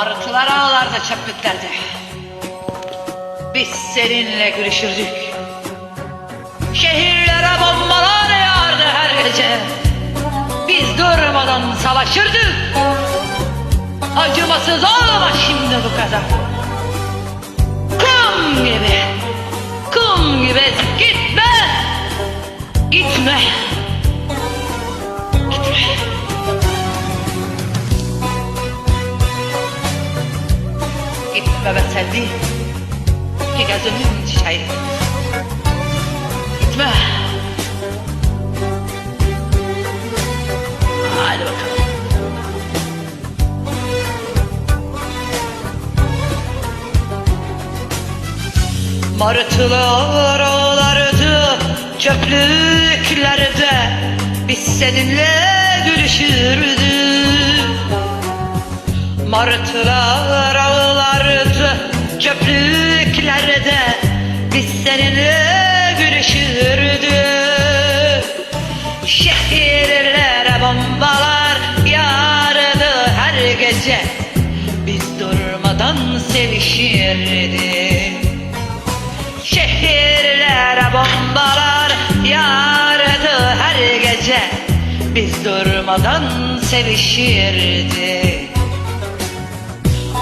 Martılar ağlarda çöplüklerde. Biz seninle görüşürdük. Şehirlere bombalar yağardı her gece. Biz durmadan savaşırdık. Acımasız olma şimdi bu kadar. Kum gibi, kum gibi ezip Sevdiğim. Ki gözümün çiçeği. Gitme. Hadi bakalım. Martılar ağlardı çöplüklerde Biz seninle gülüşürdük Martılar ağlardı çöplüklerde Biz seninle gülüşürdük Şehirlere bombalar yağardı her gece. Biz durmadan sevişirdik. Şehirlere bombalar yağardı her gece. Biz durmadan sevişirdik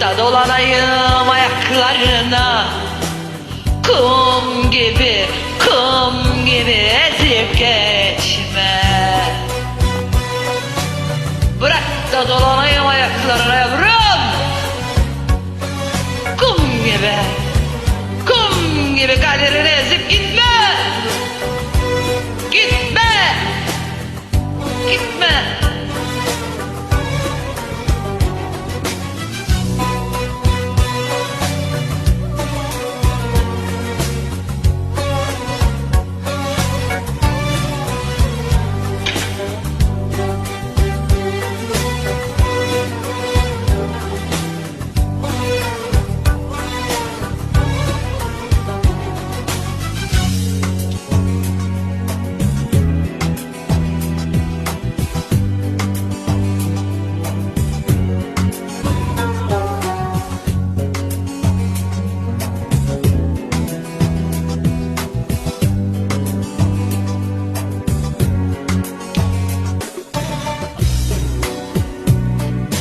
Sokakta dolanayım ayaklarına. Kum gibi, kum gibi ezip geçme. Bırak da dolanayım ayaklarına.